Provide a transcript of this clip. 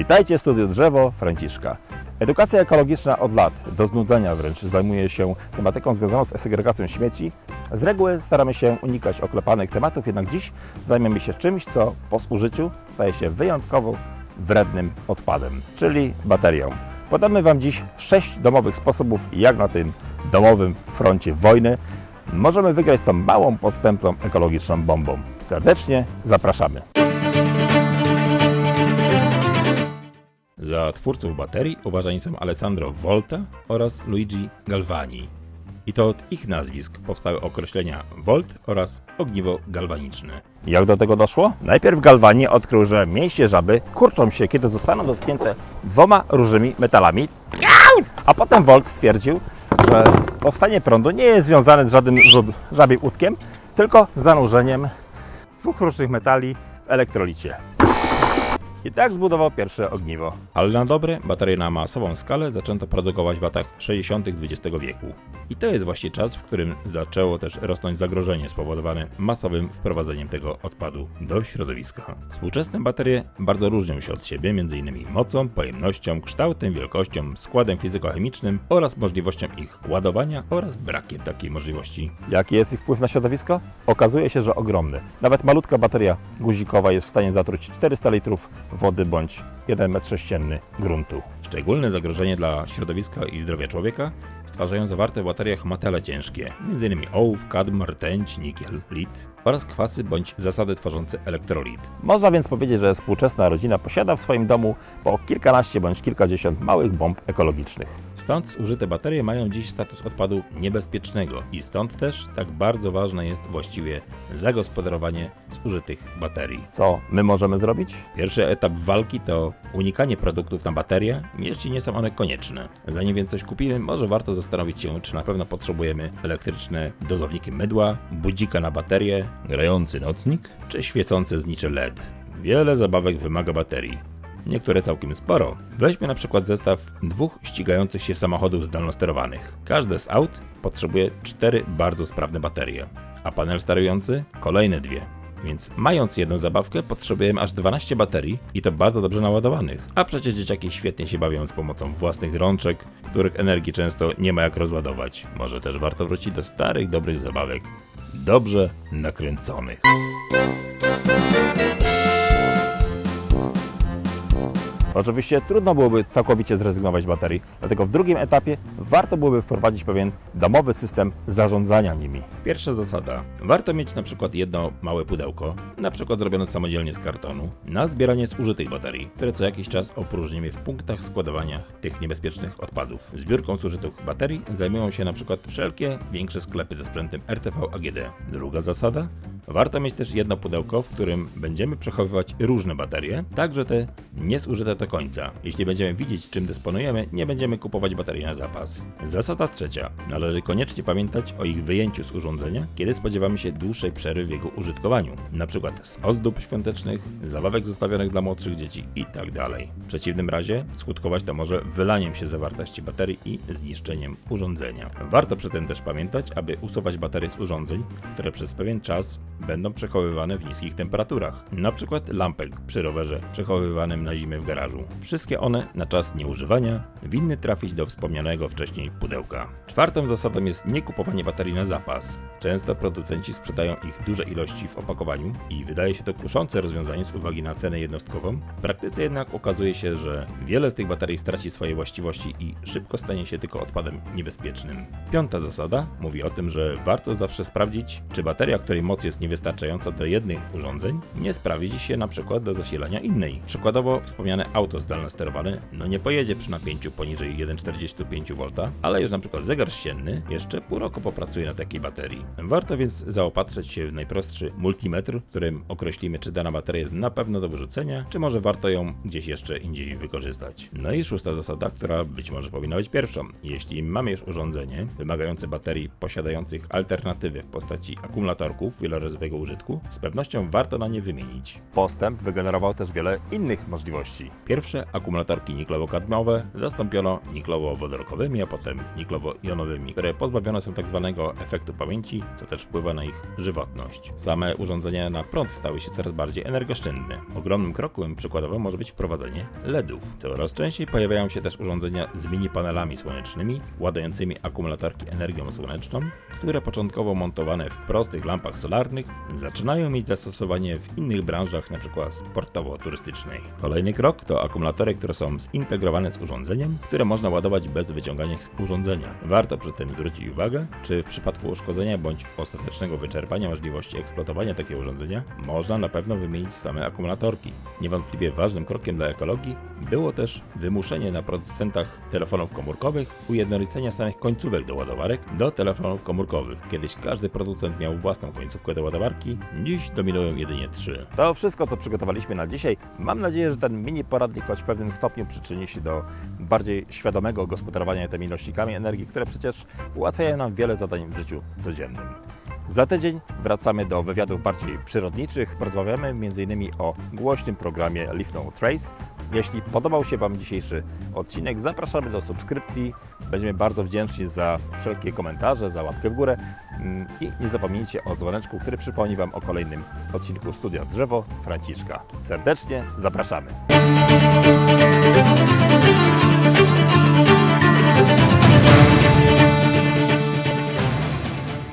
Witajcie w Studiu Drzewo Franciszka. Edukacja ekologiczna od lat, do znudzenia wręcz, zajmuje się tematyką związaną z segregacją śmieci. Z reguły staramy się unikać oklepanych tematów, jednak dziś zajmiemy się czymś, co po zużyciu staje się wyjątkowo wrednym odpadem, czyli baterią. Podamy Wam dziś sześć domowych sposobów, jak na tym domowym froncie wojny możemy wygrać tą małą, podstępną ekologiczną bombą. Serdecznie zapraszamy. Za twórców baterii uważani są Alessandro Volta oraz Luigi Galvani. I to od ich nazwisk powstały określenia volt oraz ogniwo galwaniczne. Jak do tego doszło? Najpierw Galvani odkrył, że mięśnie żaby kurczą się, kiedy zostaną dotknięte dwoma różnymi metalami, a potem Volt stwierdził, że powstanie prądu nie jest związane z żadnym żabim łódkiem, tylko z zanurzeniem dwóch różnych metali w elektrolicie. I tak zbudował pierwsze ogniwo. Ale na dobre, baterie na masową skalę zaczęto produkować w latach 60. XX wieku. I to jest właśnie czas, w którym zaczęło też rosnąć zagrożenie spowodowane masowym wprowadzeniem tego odpadu do środowiska. Współczesne baterie bardzo różnią się od siebie, m.in. mocą, pojemnością, kształtem, wielkością, składem fizykochemicznym oraz możliwością ich ładowania oraz brakiem takiej możliwości. Jaki jest ich wpływ na środowisko? Okazuje się, że ogromny. Nawet malutka bateria guzikowa jest w stanie zatruć 400 litrów wody bądź 1 m3 gruntu. Szczególne zagrożenie dla środowiska i zdrowia człowieka stwarzają zawarte w bateriach metale ciężkie, m.in. ołów, kadm, rtęć, nikiel, lit oraz kwasy bądź zasady tworzące elektrolit. Można więc powiedzieć, że współczesna rodzina posiada w swoim domu po kilkanaście bądź kilkadziesiąt małych bomb ekologicznych. Stąd zużyte baterie mają dziś status odpadu niebezpiecznego i stąd też tak bardzo ważne jest właściwie zagospodarowanie zużytych baterii. Co my możemy zrobić? Pierwszy etap walki to unikanie produktów na baterie, jeśli nie są one konieczne. Zanim więc coś kupimy, może warto zastanowić się, czy na pewno potrzebujemy elektryczne dozowniki mydła, budzika na baterię, grający nocnik, czy świecące znicze LED. Wiele zabawek wymaga baterii. Niektóre całkiem sporo. Weźmy na przykład zestaw dwóch ścigających się samochodów zdalnosterowanych. Każde z aut potrzebuje cztery bardzo sprawne baterie, a panel sterujący kolejne dwie. Więc mając jedną zabawkę, potrzebujemy aż 12 baterii i to bardzo dobrze naładowanych. A przecież dzieciaki świetnie się bawią z pomocą własnych rączek, których energii często nie ma jak rozładować. Może też warto wrócić do starych, dobrych zabawek, dobrze nakręconych. Oczywiście trudno byłoby całkowicie zrezygnować z baterii, dlatego w drugim etapie warto byłoby wprowadzić pewien domowy system zarządzania nimi. Pierwsza zasada. Warto mieć na przykład jedno małe pudełko, na przykład zrobione samodzielnie z kartonu, na zbieranie zużytych baterii, które co jakiś czas opróżnimy w punktach składowania tych niebezpiecznych odpadów. Zbiórką zużytych baterii zajmują się na przykład wszelkie większe sklepy ze sprzętem RTV AGD. Druga zasada. Warto mieć też jedno pudełko, w którym będziemy przechowywać różne baterie, także te niezużyte do końca. Jeśli będziemy widzieć, czym dysponujemy, nie będziemy kupować baterii na zapas. Zasada trzecia. Należy koniecznie pamiętać o ich wyjęciu z urządzenia, kiedy spodziewamy się dłuższej przerwy w jego użytkowaniu, przykład z ozdób świątecznych, zabawek zostawionych dla młodszych dzieci itd. W przeciwnym razie skutkować to może wylaniem się zawartości baterii i zniszczeniem urządzenia. Warto przy tym też pamiętać, aby usuwać baterie z urządzeń, które przez pewien czas będą przechowywane w niskich temperaturach, przykład lampek przy rowerze przechowywanym na zimę w garażu. Wszystkie one na czas nieużywania winny trafić do wspomnianego wcześniej pudełka. Czwartą zasadą jest nie kupowanie baterii na zapas. Często producenci sprzedają ich duże ilości w opakowaniu i wydaje się to kuszące rozwiązanie z uwagi na cenę jednostkową. W praktyce jednak okazuje się, że wiele z tych baterii straci swoje właściwości i szybko stanie się tylko odpadem niebezpiecznym. Piąta zasada mówi o tym, że warto zawsze sprawdzić, czy bateria, której moc jest niewystarczająca do jednych urządzeń, nie sprawdzi się na przykład do zasilania innej. Przykładowo wspomniane auto zdalne sterowane no nie pojedzie przy napięciu poniżej 1,45 V, ale już na przykład zegar ścienny jeszcze pół roku popracuje na takiej baterii. Warto więc zaopatrzyć się w najprostszy multimetr, w którym określimy, czy dana bateria jest na pewno do wyrzucenia, czy może warto ją gdzieś jeszcze indziej wykorzystać. No i szósta zasada, która być może powinna być pierwszą. Jeśli mamy już urządzenie wymagające baterii posiadających alternatywy w postaci akumulatorków wielorazowego użytku, z pewnością warto na nie wymienić. Postęp wygenerował też wiele innych możliwości. Pierwsze akumulatorki niklowo-kadmowe zastąpiono niklowo-wodorokowymi, a potem niklowo-jonowymi, które pozbawione są tzw. efektu pamięci, co też wpływa na ich żywotność. Same urządzenia na prąd stały się coraz bardziej energooszczędne. Ogromnym krokiem przykładowo może być wprowadzenie LEDów. Coraz częściej pojawiają się też urządzenia z mini panelami słonecznymi, ładującymi akumulatorki energią słoneczną, które początkowo montowane w prostych lampach solarnych zaczynają mieć zastosowanie w innych branżach, np. sportowo-turystycznej. Kolejny krok to akumulatory, które są zintegrowane z urządzeniem, które można ładować bez wyciągania z urządzenia. Warto przy tym zwrócić uwagę, czy w przypadku uszkodzenia bądź ostatecznego wyczerpania możliwości eksploatowania takiego urządzenia można na pewno wymienić same akumulatorki. Niewątpliwie ważnym krokiem dla ekologii było też wymuszenie na producentach telefonów komórkowych ujednolicenia samych końcówek do ładowarek do telefonów komórkowych. Kiedyś każdy producent miał własną końcówkę do ładowarki, dziś dominują jedynie trzy. To wszystko, co przygotowaliśmy na dzisiaj. Mam nadzieję, że ten mini poradnik choć w pewnym stopniu przyczyni się do bardziej świadomego gospodarowania tymi nośnikami energii, które przecież ułatwiają nam wiele zadań w życiu codziennym. Za tydzień wracamy do wywiadów bardziej przyrodniczych. Porozmawiamy m.in. o głośnym programie Leaf No Trace. Jeśli podobał się Wam dzisiejszy odcinek, zapraszamy do subskrypcji. Będziemy bardzo wdzięczni za wszelkie komentarze, za łapkę w górę Mm, i nie zapomnijcie o dzwoneczku, który przypomni Wam o kolejnym odcinku Studia Drzewo Franciszka. Serdecznie zapraszamy.